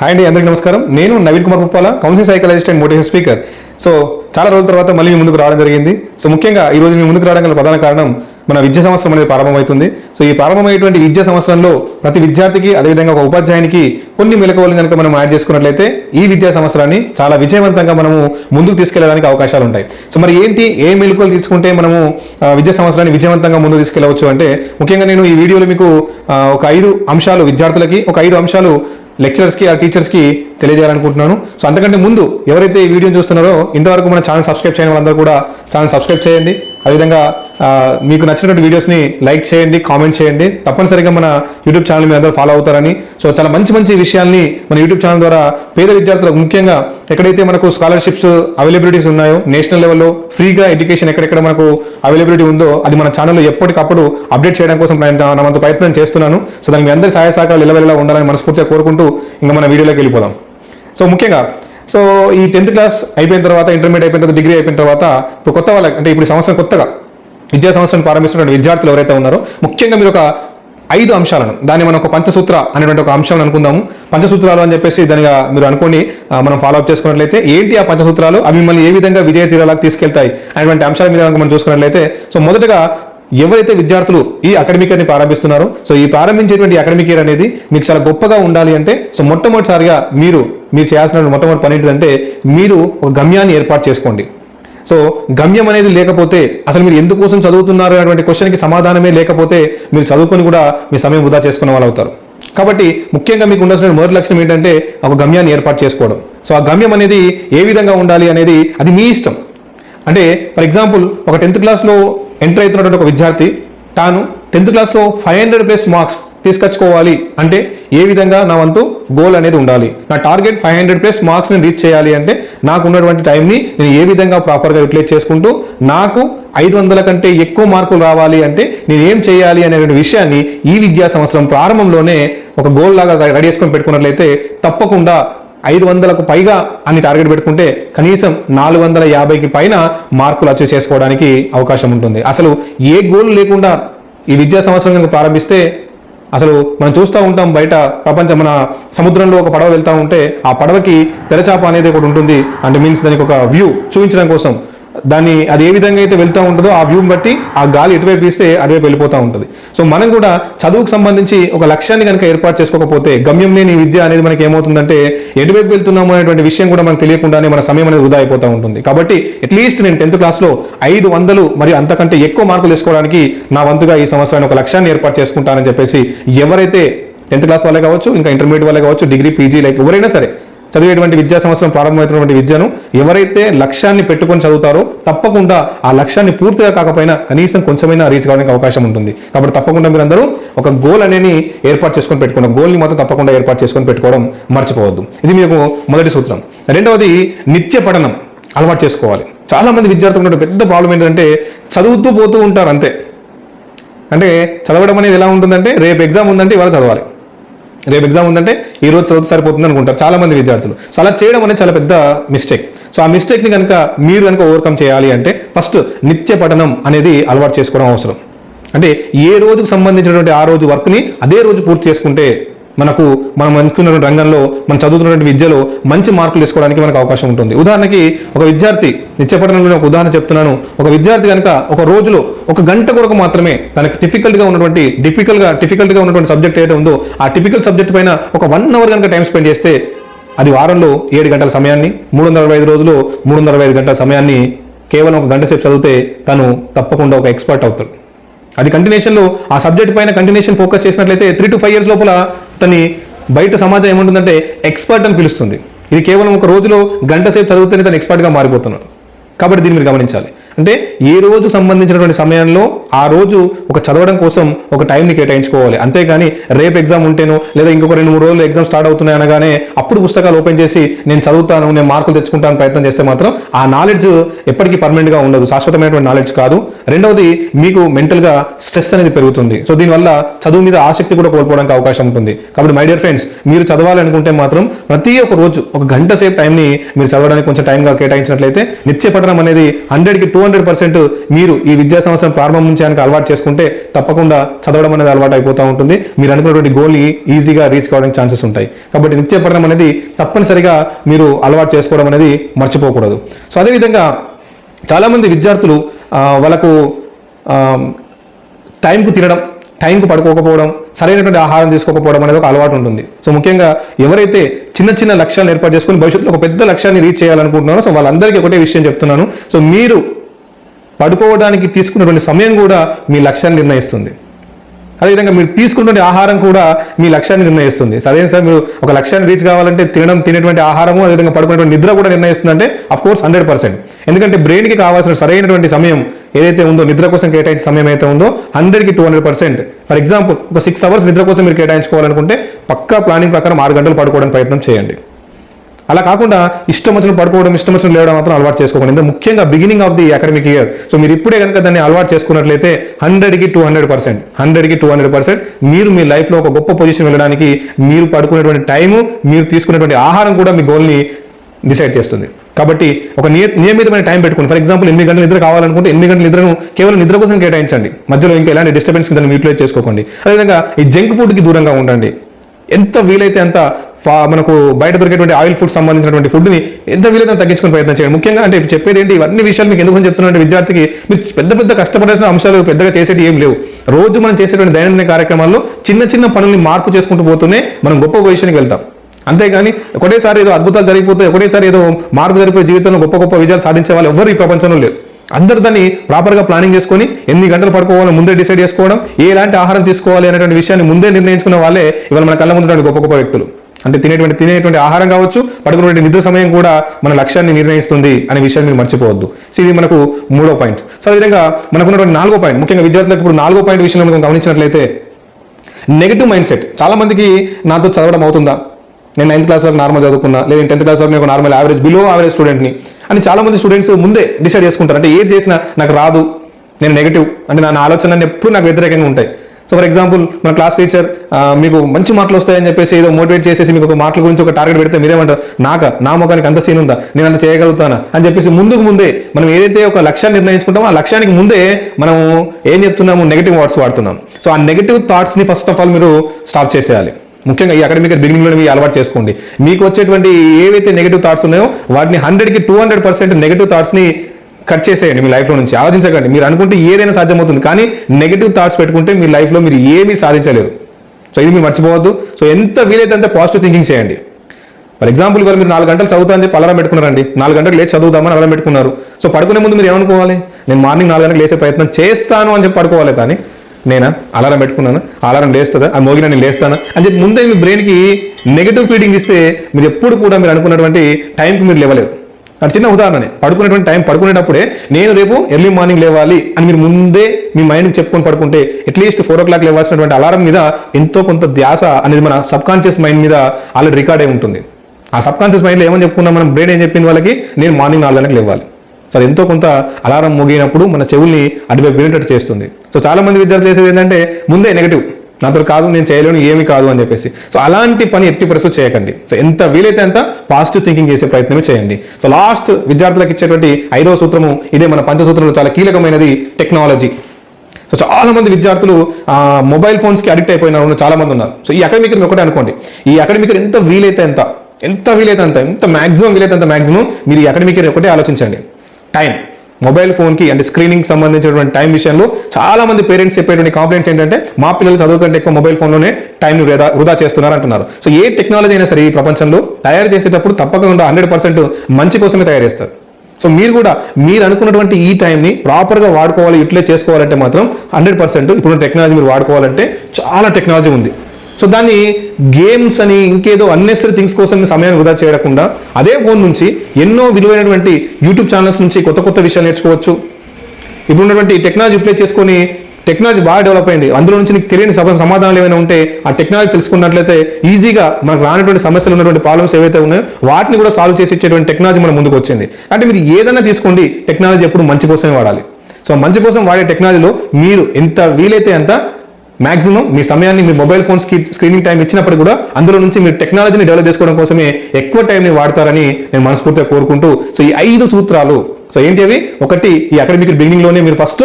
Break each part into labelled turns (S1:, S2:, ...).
S1: Hi అండి అందరికీ నమస్కారం. నేను Naveen Kumar Puppala counselling psychologist and motivation speaker so చాలా రోజుల తర్వాత మళ్ళీ మీ ముందుకు రావడం జరిగింది. సో ముఖ్యంగా ఈ రోజు మీ ముందుకు రావడం గల ప్రధాన కారణం మన విద్యా సంవత్సరం అనేది ప్రారంభమవుతుంది. సో ఈ ప్రారంభమయ్యేటువంటి విద్యా సంవత్సరంలో ప్రతి విద్యార్థికి అదేవిధంగా ఒక ఉపాధ్యాయునికి కొన్ని మెలకువలు కనుక మనం యాడ్ చేసుకున్నట్లయితే ఈ విద్యా సంవత్సరాన్ని చాలా విజయవంతంగా మనము ముందుకు తీసుకెళ్ళడానికి అవకాశాలు ఉంటాయి. సో మరి ఏంటి ఏ మెలకువలు తీసుకుంటే మనము విద్యా సంవత్సరాన్ని విజయవంతంగా ముందుకు తీసుకెళ్ళవచ్చు అంటే ముఖ్యంగా నేను ఈ వీడియోలో మీకు ఒక ఐదు అంశాలు విద్యార్థులకి ఒక ఐదు అంశాలు లెక్చరర్స్కి ఆ టీచర్స్కి తెలియజేయాలనుకుంటున్నాను. సో అంతకంటే ముందు ఎవరైతే ఈ వీడియోని చూస్తున్నారో ఇంతవరకు మన ఛానల్ సబ్స్క్రైబ్ చేయని వాళ్ళందరూ కూడా ఛానల్ సబ్స్క్రైబ్ చేయండి. అదేవిధంగా మీకు నచ్చినటువంటి వీడియోస్ని లైక్ చేయండి కామెంట్ చేయండి. తప్పనిసరిగా మన యూట్యూబ్ ఛానల్ మీద అందరూ ఫాలో అవుతారని. సో చాలా మంచి మంచి విషయాల్ని మన యూట్యూబ్ ఛానల్ ద్వారా పేద విద్యార్థులకు ముఖ్యంగా ఎక్కడైతే మనకు స్కాలర్షిప్స్ అవైలబిలిటీస్ ఉన్నాయో నేషనల్ లెవెల్లో ఫ్రీగా ఎడ్యుకేషన్ ఎక్కడెక్కడ మనకు అవైలబిలిటీ ఉందో అది మన ఛానల్లో ఎప్పటికప్పుడు అప్డేట్ చేయడం కోసం ప్రయత్నం నా వంతు ప్రయత్నం చేస్తున్నాను. సో దానికి మీ అందరి సహాయ సహకారాలు ఇలవెల్లా ఉండాలని మనస్ఫూర్తిగా కోరుకుంటూ ఇంకా మన వీడియోలోకి వెళ్ళిపోదాం. సో ముఖ్యంగా సో ఈ టెన్త్ క్లాస్ అయిపోయిన తర్వాత ఇంటర్మీడియట్ అయిపోయిన తర్వాత డిగ్రీ అయిపోయిన తర్వాత ఇప్పుడు కొత్త వాళ్ళకి అంటే ఇప్పుడు సంవత్సరం కొత్తగా విద్యా సంవత్సరం ప్రారంభిస్తున్న విద్యార్థులు ఎవరైతే ఉన్నారో ముఖ్యంగా మీరు ఒక ఐదు అంశాలను దాన్ని మనం ఒక పంచసూత్ర అనేటువంటి ఒక అంశాలను అనుకుందాము. పంచసూత్రాలు అని చెప్పేసి దానిగా మీరు అనుకోని మనం ఫాలో అప్ చేసుకున్నట్లయితే ఏంటి ఆ పంచసూత్రాలు? అవి మిమ్మల్ని ఏ విధంగా విజయ తీరాలకు తీసుకెళ్తాయి? అనేటువంటి అంశాల మీద మనం చూసుకున్నట్లయితే సో మొదటగా ఎవరైతే విద్యార్థులు ఈ అకాడమిక్ ఇయర్ని ప్రారంభిస్తున్నారో సో ఈ ప్రారంభించేటువంటి అకాడమిక్ ఇయర్ అనేది మీకు చాలా గొప్పగా ఉండాలి అంటే సో మొట్టమొదటిసారిగా మీరు మీరు చేయాల్సిన మొట్టమొదటి పని ఏంటంటే మీరు ఒక గమ్యాన్ని ఏర్పాటు చేసుకోండి. సో గమ్యం అనేది లేకపోతే అసలు మీరు ఎందుకోసం చదువుతున్నారు అనేటువంటి క్వశ్చన్కి సమాధానమే లేకపోతే మీరు చదువుకొని కూడా మీ సమయం వృధా చేసుకునే వాళ్ళు అవుతారు. కాబట్టి ముఖ్యంగా మీకు ఉండాల్సిన మొదటి లక్ష్యం ఏంటంటే ఒక గమ్యాన్ని ఏర్పాటు చేసుకోవడం. సో ఆ గమ్యం అనేది ఏ విధంగా ఉండాలి అనేది అది మీ ఇష్టం. అంటే ఫర్ ఎగ్జాంపుల్ ఒక టెన్త్ క్లాస్లో ఎంటర్ అవుతున్నటువంటి ఒక విద్యార్థి తాను టెన్త్ క్లాస్లో ఫైవ్ హండ్రెడ్ ప్లస్ మార్క్స్ తీసుకొచ్చుకోవాలి అంటే ఏ విధంగా నా వంతు గోల్ అనేది ఉండాలి. నా టార్గెట్ ఫైవ్ హండ్రెడ్ ప్లస్ మార్క్స్ని రీచ్ చేయాలి అంటే నాకు ఉన్నటువంటి టైంని నేను ఏ విధంగా ప్రాపర్గా యూటిలైజ్ చేసుకుంటూ నాకు ఐదు వందల కంటే ఎక్కువ మార్కులు రావాలి అంటే నేను ఏం చేయాలి అనేటువంటి విషయాన్ని ఈ విద్యా సంవత్సరం ప్రారంభంలోనే ఒక గోల్ లాగా రెడీ చేసుకొని పెట్టుకున్నట్లయితే తప్పకుండా ఐదు వందలకు పైగా అని టార్గెట్ పెట్టుకుంటే కనీసం నాలుగు వందల యాభైకి పైన మార్కులు అచీవ్ చేసుకోవడానికి అవకాశం ఉంటుంది. అసలు ఏ గోల్ లేకుండా ఈ విద్యా సంవత్సరం కనుక ప్రారంభిస్తే అసలు మనం చూస్తూ ఉంటాం బయట ప్రపంచం మన సముద్రంలో ఒక పడవ వెళ్తూ ఉంటే ఆ పడవకి తెరచాప అనేది ఒకటి ఉంటుంది. అంటే మీన్స్ దానికి ఒక వ్యూ చూపించడం కోసం. దాన్ని అది ఏ విధంగా అయితే వెళ్తూ ఉంటుందో ఆ వ్యూ బట్టి ఆ గాలి ఎటువైపు ఇస్తే అటువైపు వెళ్ళిపోతూ ఉంటుంది. సో మనం కూడా చదువుకు సంబంధించి ఒక లక్ష్యాన్ని కనుక ఏర్పాటు చేసుకోకపోతే గమ్యం లేని విద్య అనేది మనకి ఏమవుతుందంటే ఎటువైపు వెళ్తున్నాము అనేటువంటి విషయం కూడా మనకు తెలియకుండానే మన సమయం అనేది వృధా అయిపోతూ ఉంటుంది. కాబట్టి అట్లీస్ట్ నేను టెన్త్ క్లాస్లో ఐదు వందలు మరియు అంతకంటే ఎక్కువ మార్కులు తీసుకోవడానికి నా వంతుగా ఈ సంవత్సరాన్ని ఒక లక్ష్యాన్ని ఏర్పాటు చేసుకుంటానని చెప్పేసి ఎవరైతే టెన్త్ క్లాస్ వాళ్ళే కావచ్చు ఇంకా ఇంటర్మీడియట్ వాళ్ళే కావచ్చు డిగ్రీ పీజీ లైక్ ఎవరైనా సరే చదివేటువంటి విద్యా సంవత్సరం ప్రారంభమవుతున్నటువంటి విద్యను ఎవరైతే లక్ష్యాన్ని పెట్టుకొని చదువుతారో తప్పకుండా ఆ లక్ష్యాన్ని పూర్తిగా కాకపోయినా కనీసం కొంచెమైనా రీచ్ కావడానికి అవకాశం ఉంటుంది. కాబట్టి తప్పకుండా మీరందరూ ఒక గోల్ అనేది ఏర్పాటు చేసుకొని పెట్టుకోండి. గోల్ని మాత్రం తప్పకుండా ఏర్పాటు చేసుకొని పెట్టుకోవడం మర్చిపోవద్దు. ఇది మీకు మొదటి సూత్రం. రెండవది నిత్య పఠనం అలవాటు చేసుకోవాలి. చాలా మంది విద్యార్థులు ఉన్న పెద్ద ప్రాబ్లం ఏంటంటే చదువుతూ పోతూ ఉంటారు అంతే. అంటే చదవడం అనేది ఎలా ఉంటుందంటే రేపు ఎగ్జామ్ ఉందంటే ఇవాళ చదవాలి. రేపు ఎగ్జామ్ ఉందంటే ఈ రోజు చదివితే సరిపోతుంది అనుకుంటారు చాలా మంది విద్యార్థులు. సో అలా చేయడం అనేది చాలా పెద్ద మిస్టేక్ సో ఆ మిస్టేక్ని కనుక మీరు కనుక ఓవర్కమ్ చేయాలి అంటే ఫస్ట్ నిత్య పఠనం అనేది అలవాటు చేసుకోవడం అవసరం. అంటే ఏ రోజుకు సంబంధించినటువంటి ఆ రోజు వర్క్ని అదే రోజు పూర్తి చేసుకుంటే మనకు మనం అనుకున్న రంగంలో మనం చదువుతున్నటువంటి విద్యలో మంచి మార్కులు తీసుకోవడానికి మనకు అవకాశం ఉంటుంది. ఉదాహరణకి ఒక విద్యార్థి నిత్యపఠనంలో ఒక ఉదాహరణ చెప్తున్నాను. ఒక విద్యార్థి కనుక ఒక రోజులో ఒక గంట కొరకు మాత్రమే తనకి టిఫికల్ట్గా ఉన్నటువంటి డిఫికల్ట్గా డిఫికల్ట్గా ఉన్నటువంటి సబ్జెక్ట్ ఏదైతే ఉందో ఆ టిపికల్ సబ్జెక్ట్ పైన ఒక వన్ అవర్ కనుక టైం స్పెండ్ చేస్తే అది వారంలో ఏడు గంటల సమయాన్ని మూడు వందల అరవై ఐదు రోజులు మూడు వందల అరవై ఐదు గంటల సమయాన్ని కేవలం ఒక గంట సేపు చదివితే తను తప్పకుండా ఒక ఎక్స్పర్ట్ అవుతాడు. అది కంటిన్యూషన్లో ఆ సబ్జెక్ట్ పైన కంటిన్యూషన్ ఫోకస్ చేసినట్లయితే త్రీ టు ఫైవ్ ఇయర్స్ లోపల తని బయట సమాజం ఏముంటుందంటే ఎక్స్పర్ట్ అని పిలుస్తుంది. ఇది కేవలం ఒక రోజులో గంట సేపు చదివితేనే తను ఎక్స్పర్ట్గా మారిపోతున్నాడు. కాబట్టి దీన్ని మీరు గమనించాలి. అంటే ఏ రోజు సంబంధించినటువంటి సమయంలో ఆ రోజు ఒక చదవడం కోసం ఒక టైంని కేటాయించుకోవాలి. అంతేగాని రేపు ఎగ్జామ్ ఉంటేనో లేదా ఇంకొక రెండు మూడు రోజులు ఎగ్జామ్ స్టార్ట్ అవుతున్నాయి అనగానే అప్పుడు పుస్తకాలు ఓపెన్ చేసి నేను చదువుతాను నేను మార్కులు తెచ్చుకుంటాను ప్రయత్నం చేస్తే మాత్రం ఆ నాలెడ్జ్ ఎప్పటికీ పర్మనెంట్గా ఉండదు. శాశ్వతమైనటువంటి నాలెడ్జ్ కాదు. రెండవది మీకు మెంటల్గా స్ట్రెస్ అనేది పెరుగుతుంది. సో దీనివల్ల చదువు మీద ఆసక్తి కూడా కోల్పోవడానికి అవకాశం ఉంటుంది. కాబట్టి మై డియర్ ఫ్రెండ్స్ మీరు చదవాలనుకుంటే మాత్రం ప్రతి ఒక్క రోజు ఒక గంట సేపు టైంని మీరు చదవడానికి కొంచెం టైంగా కేటాయించినట్లయితే నిత్య పఠనం అనేది హండ్రెడ్కి టూ హండ్రెడ్ పర్సెంట్ మీరు ఈ విద్యా సంవత్సరం ప్రారంభం నుంచి అలవాటు చేసుకుంటే తప్పకుండా చదవడం అనేది అలవాటు అయిపోతూ ఉంటుంది. మీరు అనుకున్నటువంటి గోల్ని ఈజీగా రీచ్ కావడానికి ఛాన్సెస్ ఉంటాయి. కాబట్టి నిత్య పఠనం అనేది తప్పనిసరిగా మీరు అలవాటు చేసుకోవడం అనేది మర్చిపోకూడదు. సో అదేవిధంగా చాలామంది విద్యార్థులు వాళ్ళకు టైంకు తినడం టైంకు పడుకోకపోవడం సరైనటువంటి ఆహారం తీసుకోకపోవడం అనేది ఒక అలవాటు ఉంటుంది. సో ముఖ్యంగా ఎవరైతే చిన్న చిన్న లక్ష్యాలను ఏర్పాటు చేసుకుని భవిష్యత్తులో ఒక పెద్ద లక్ష్యాన్ని రీచ్ చేయాలనుకుంటున్నారో సో వాళ్ళందరికీ ఒకటే విషయం చెప్తున్నాను. సో మీరు పడుకోవడానికి తీసుకున్నటువంటి సమయం కూడా మీ లక్ష్యాన్ని నిర్ణయిస్తుంది. అదేవిధంగా మీరు తీసుకున్నటువంటి ఆహారం కూడా మీ లక్ష్యాన్ని నిర్ణయిస్తుంది. సరే సార్ మీరు ఒక లక్ష్యాన్ని రీచ్ కావాలంటే తినడం తినేటువంటి ఆహారము అదేవిధంగా పడుకునేటువంటి నిద్ర కూడా నిర్ణయిస్తుంది అంటే అఫ్ కోర్స్ హండ్రెడ్ పర్సెంట్ ఎందుకంటే బ్రెయిన్కి కావాల్సిన సరైనటువంటి సమయం ఏదైతే ఉందో నిద్ర కోసం కేటాయించే సమయం అయితే ఉందో హండ్రెడ్కి two hundred percent for example ఒక సిక్స్ అవర్స్ నిద్ర కోసం మీరు కేటాయించుకోవాలనుకుంటే పక్కా ప్లానింగ్ ప్రకారం ఆరు గంటలు పడుకోవడానికి ప్రయత్నం చేయండి. అలా కాకుండా ఇష్టం వచ్చిన పడుకోవడం ఇష్టం వచ్చిన లేవడం మాత్రం అలవాటు చేసుకోకండి. ముఖ్యంగా beginning of the academic year so మీరు ఇప్పుడే కనుక దాన్ని అలవాటు చేసుకున్నట్లయితే హండ్రెడ్కి టూ హండ్రెడ్ పర్సెంట్ హండ్రెడ్కి టూ హండ్రెడ్ పర్సెంట్ మీరు మీ లైఫ్లో ఒక గొప్ప పొజిషన్ వెళ్ళడానికి మీరు పడుకునేటువంటి టైము మీరు తీసుకునేటువంటి ఆహారం కూడా మీ గోల్ని డిసైడ్ చేస్తుంది. కాబట్టి ఒక నియమితమైన టైం పెట్టుకోండి. ఫర్ ఎగ్జాంపుల్ ఎనిమిది గంటల నిద్ర కావాలనుకుంటే ఎనిమిది గంటల నిద్రను కేవలం నిద్ర కోసం కేటాయించండి. మధ్యలో ఇంకా ఎలాంటి డిస్టర్బెన్స్ దాన్ని యూటిలైజ్ చేసుకోకండి. అదేవిధంగా ఈ జంక్ ఫుడ్కి దూరంగా ఉండండి. ఎంత వీలైతే అంత మనకు బయట దొరికేటువంటి ఆయిల్ ఫుడ్ సంబంధించినటువంటి ఫుడ్ని ఎంత వీలైతే తగ్గించుకుని ప్రయత్నం చేయండి. ముఖ్యంగా అంటే చెప్పేది ఏంటి? ఇవన్నీ విషయాలు మీకు ఎందుకు చెప్తున్నా విద్యార్థికి మీరు పెద్ద పెద్ద కష్టపడాల్సిన అంశాలు పెద్దగా చేసేటి ఏం లేవు. రోజు మనం చేసేటువంటి దైనందిన కార్యక్రమాల్లో చిన్న చిన్న పనుల్ని మార్పు చేసుకుంటూ పోతూనే మనం గొప్ప పొజిషన్కి వెళ్తాం. అంతేగాని ఒకటేసారి ఏదో అద్భుతాలు జరిగిపోతే ఒకటేసారి ఏదో మార్పు జరిగిపోయే జీవితంలో గొప్ప గొప్ప విజయాలు సాధించే వాళ్ళు ఎవరు ఈ ప్రపంచంలో లేరు. అందరు దాన్ని ప్రాపర్గా ప్లానింగ్ చేసుకొని ఎన్ని గంటలు పడుకోవాలో ముందే డిసైడ్ చేసుకోవడం ఎలాంటి ఆహారం తీసుకోవాలి అనేటువంటి విషయాన్ని ముందే నిర్ణయించుకున్న వాళ్ళే ఇవాళ మన కళ్ళ ముందు గొప్ప గొప్ప వ్యక్తులు. అంటే తినేటువంటి తినేటువంటి ఆహారం కావచ్చు పడుకునేటువంటి నిద్ర సమయం కూడా మన లక్ష్యాన్ని నిర్ణయిస్తుంది అనే విషయాన్ని మీరు మర్చిపోవద్దు. సో ఇది మనకు మూడో పాయింట్. సో అదేవిధంగా మనకున్నటువంటి నాలుగో పాయింట్ ముఖ్యంగా విద్యార్థులకు ఇప్పుడు నాలుగో పాయింట్ విషయంలో మనం గమనించినట్లయితే నెగిటివ్ మైండ్ సెట్ చాలా మందికి నాతో చదవడం అవుతుందా? నేను నైన్త్ క్లాస్ వరకు నార్మల్ చదువుకున్నా లేదా టెన్త్ క్లాస్ వరకు నేను నార్మల్ యావరేజ్ బిలో యావరేజ్ స్టూడెంట్ని అని చాలా మంది స్టూడెంట్స్ ముందే డిసైడ్ చేసుకుంటారు. అంటే ఏది చేసినా నాకు రాదు నేను నెగిటివ్ అంటే నా ఆలోచనలు ఎప్పుడు నాకు వ్యతిరేకంగా ఉంటాయి. సో ఫర్ ఎగ్జాంపుల్ మన క్లాస్ టీచర్ మీకు మంచి మాటలు వస్తాయని చెప్పేసి ఏదో మోటివేట్ చేసేసి మీకు ఒక మాటల గురించి ఒక టార్గెట్ పెడితే మీరేమంటారు? నాక? నా ముఖానికి అంత సీన్ ఉందా? నేను అంత చేయగలుగుతానా? అని చెప్పేసి ముందుకు ముందే మనం ఏదైతే ఒక లక్ష్యాన్ని నిర్ణయించుకుంటామో ఆ లక్ష్యానికి ముందే మనము ఏం చెప్తున్నాము? నెగిటివ్ వర్డ్స్ వాడుతున్నాం. సో ఆ నెగిటివ్ థాట్స్ని ఫస్ట్ ఆఫ్ ఆల్ మీరు స్టాప్ చేసేయాలి. ముఖ్యంగా ఈ అకాడమిక్ బిగినింగ్లో మీరు అలవాటు చేసుకోండి. మీకు వచ్చేటువంటి ఏవైతే నెగిటివ్ థాట్స్ ఉన్నాయో వాటిని హండ్రెడ్కి టూ హండ్రెడ్ పర్సెంట్ నెగిటివ్ థాట్స్ని కట్ చేసేయండి మీ లైఫ్లో నుంచి. ఆలోచించకండి. మీరు అనుకుంటే ఏదైనా సాధ్యమవుతుంది కానీ నెగిటివ్ థాట్స్ పెట్టుకుంటే మీ లైఫ్లో మీరు ఏమీ సాధించలేరు. సో ఇది మీరు మర్చిపోవద్దు. సో ఎంత వీలైతే అంత పాజిటివ్ థింకింగ్ చేయండి. ఫర్ ఎగ్జాంపుల్ ఇవాళ మీరు నాలుగు గంటలు చదువుతా అని చెప్పి అలారం పెట్టుకున్నారండి. నాలుగు గంటలు లేచి చదువుదామని అలారం పెట్టుకున్నారు. సో పడుకునే ముందు మీరు ఏమనుకోవాలి? నేను మార్నింగ్ నాలుగు గంటలకు లేచే ప్రయత్నం చేస్తాను అని చెప్పి పడుకోవాలి కానీ నేనా? అలారం పెట్టుకున్నాను? అలారం లేస్తుందా? ఆ మోగిన నేను లేస్తాను? అని చెప్పి ముందే మీ బ్రెయిన్కి నెగిటివ్ ఫీడింగ్ ఇస్తే మీరు ఎప్పుడు కూడా మీరు అనుకున్నటువంటి టైంకి మీరు లేవలేరు. అది చిన్న ఉదాహరణనే. పడుకునేటువంటి టైం పడుకునేటప్పుడే నేను రేపు ఎర్లీ మార్నింగ్ లేవాలి అని మీరు ముందే మీ మైండ్కి చెప్పుకొని పడుకుంటే అట్లీస్ట్ ఫోర్ ఓ క్లాక్ లేవాల్సినటువంటి అలారం మీద ఎంతో కొంత ధ్యాస అనేది మన సబ్ కాన్షియస్ మైండ్ మీద ఆల్రెడీ రికార్డ్ అయి ఉంటుంది. ఆ సబ్ కాన్షియస్ మైండ్లో ఏమని చెప్పుకున్నాం మనం? బ్రెయిన్ ఏం చెప్పింది వాళ్ళకి? నేను మార్నింగ్ నాలుగు గంటలకు లేవాలి. సో అది ఎంతో కొంత అలారం మోగినప్పుడు మన చెవుల్ని అటువైపు వినేటట్టు చేస్తుంది. సో చాలా మంది విద్యార్థులు చేసేది ఏంటంటే ముందే నెగిటివ్ నాతో కాదు నేను చేయలేను ఏమీ కాదు అని చెప్పేసి. సో అలాంటి పని ఎట్టి పరిస్థితులు చేయకండి. సో ఎంత వీలైతే అంత పాజిటివ్ థింకింగ్ చేసే ప్రయత్నమే చేయండి. సో లాస్ట్ విద్యార్థులకు ఇచ్చేటువంటి ఐదవ సూత్రము ఇదే మన పంచసూత్రంలో చాలా కీలకమైనది టెక్నాలజీ సో చాలా మంది విద్యార్థులు మొబైల్ ఫోన్స్కి అడిక్ట్ అయిపోయిన వాళ్ళు చాలా మంది ఉన్నారు. సో ఈ అకాడమిక్ ఒకటే అనుకోండి. ఈ అకాడమిక్ ఎంత వీలైతే ఎంత ఎంత వీలైతే అంత ఎంత మాక్సిమం వీలైతే అంత మాక్సిమం మీరు ఈ అకాడమిక్ ఒకటే ఆలోచించండి. టైం మొబైల్ ఫోన్కి అంటే స్క్రీనింగ్ సంబంధించినటువంటి టైం విషయంలో చాలా మంది పేరెంట్స్ చెప్పేటువంటి కంప్లైంట్స్ ఏంటంటే మా పిల్లలు చదువు కంటే ఎక్కువ మొబైల్ ఫోన్లోనే టైం వృధా వృధా చేస్తున్నారు అంటున్నారు. సో ఏ టెక్నాలజీ అయినా సరే ఈ ప్రపంచంలో తయారు చేసేటప్పుడు తప్పకుండా హండ్రెడ్ పర్సెంట్ మంచి కోసమే తయారు చేస్తారు. సో మీరు కూడా మీరు అనుకున్నటువంటి ఈ టైంని ప్రాపర్గా వాడుకోవాలి యూటిలైజ్ చేసుకోవాలంటే మాత్రం హండ్రెడ్ పర్సెంట్ ఇప్పుడు టెక్నాలజీ మీరు వాడుకోవాలంటే చాలా టెక్నాలజీ ఉంది. సో దాన్ని గేమ్స్ అని ఇంకేదో అన్నెసరీ థింగ్స్ కోసం సమయాన్ని వృధా చేయకుండా అదే ఫోన్ నుంచి ఎన్నో విలువైనటువంటి యూట్యూబ్ ఛానల్స్ నుంచి కొత్త కొత్త విషయాలు నేర్చుకోవచ్చు. ఇప్పుడు ఉన్నటువంటి టెక్నాలజీ యూటిలైజ్ చేసుకొని టెక్నాలజీ బాగా డెవలప్ అయింది. అందులో నుంచి నీకు తెలియని సమాధానాలు ఏమైనా ఉంటే ఆ టెక్నాలజీ తెలుసుకున్నట్లయితే ఈజీగా మనకు రానటువంటి సమస్యలు ఉన్నటువంటి ప్రాబ్లమ్స్ ఏవైతే ఉన్నాయో వాటిని కూడా సాల్వ్ చేసి ఇచ్చేటువంటి టెక్నాలజీ మన ముందుకు వచ్చింది. అంటే మీరు ఏదైనా తీసుకోండి టెక్నాలజీ ఎప్పుడు మంచి కోసమే వాడాలి. సో మంచి కోసం వాడే టెక్నాలజీలో మీరు ఎంత వీలైతే అంత మాక్సిమం మీ సమయాన్ని మీ మొబైల్ ఫోన్కి స్క్రీనింగ్ టైం ఇచ్చినప్పుడు కూడా అందులో నుంచి మీరు టెక్నాలజీని డెవలప్ చేసుకోవడం కోసమే ఎక్కువ టైంని వాడతారని నేను మనస్ఫూర్తిగా కోరుకుంటూ సో ఈ ఐదు సూత్రాలు సో ఏంటి అవి? ఒకటి ఈ అకాడమిక్ బిగినింగ్లోనే మీరు ఫస్ట్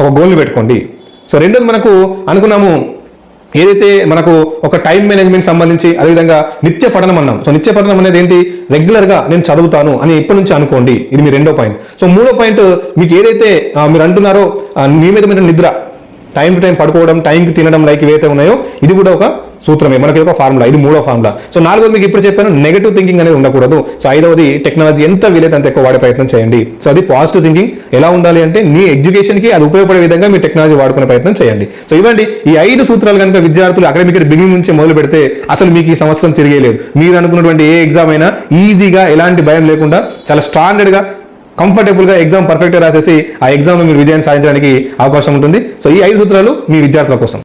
S1: ఒక గోల్ని పెట్టుకోండి. సో రెండోది మనకు అనుకున్నాము ఏదైతే మనకు ఒక టైం మేనేజ్మెంట్ సంబంధించి అదేవిధంగా నిత్య పఠనం అన్నాం. సో నిత్య పఠనం అనేది ఏంటి? రెగ్యులర్గా నేను చదువుతాను అని ఎప్పటి నుంచి అనుకోండి. ఇది మీ రెండో పాయింట్ సో మూడో పాయింట్ మీకు ఏదైతే మీరు అంటున్నారో నియమితమైన నిద్ర టైం టు టైం పడుకోవడం టైంకి తినడం లైక్ ఏవైతే ఉన్నాయో ఇది కూడా ఒక సూత్రమే. మనకి ఒక ఫార్ములా ఇది మూడో ఫార్ములా సో నాలుగోది మీకు ఇప్పుడు చెప్పాను నెగటివ్ థింకింగ్ అనేది ఉండకూడదు. సో ఐదవది టెక్నాలజీ ఎంత వీలైతే అంత ఎక్కువ వాడే ప్రయత్నం చేయండి. సో అది పాజిటివ్ థింకింగ్ ఎలా ఉండాలి అంటే మీ ఎడ్యుకేషన్కి అది ఉపయోగపడే విధంగా మీ టెక్నాలజీ వాడుకునే ప్రయత్నం చేయండి. సో ఇవ్వండి ఈ ఐదు సూత్రాలు కనుక విద్యార్థులు అకాడమిక్ బిగినింగ్ నుంచి మొదలు పెడితే అసలు మీకు ఈ సంవత్సరం తిరిగేలేదు. మీరు అనుకున్నటువంటి ఏ ఎగ్జామ్ అయినా ఈజీగా ఎలాంటి భయం లేకుండా చాలా స్టాండర్డ్ కంఫర్టబుల్గా ఎగ్జామ్ పర్ఫెక్ట్ రాసేసి ఆ ఎగ్జామ్ మీరు విజయాన్ని సాధించడానికి అవకాశం ఉంటుంది. సో ఈ ఐదు సూత్రాలు మీ విద్యార్థుల కోసం.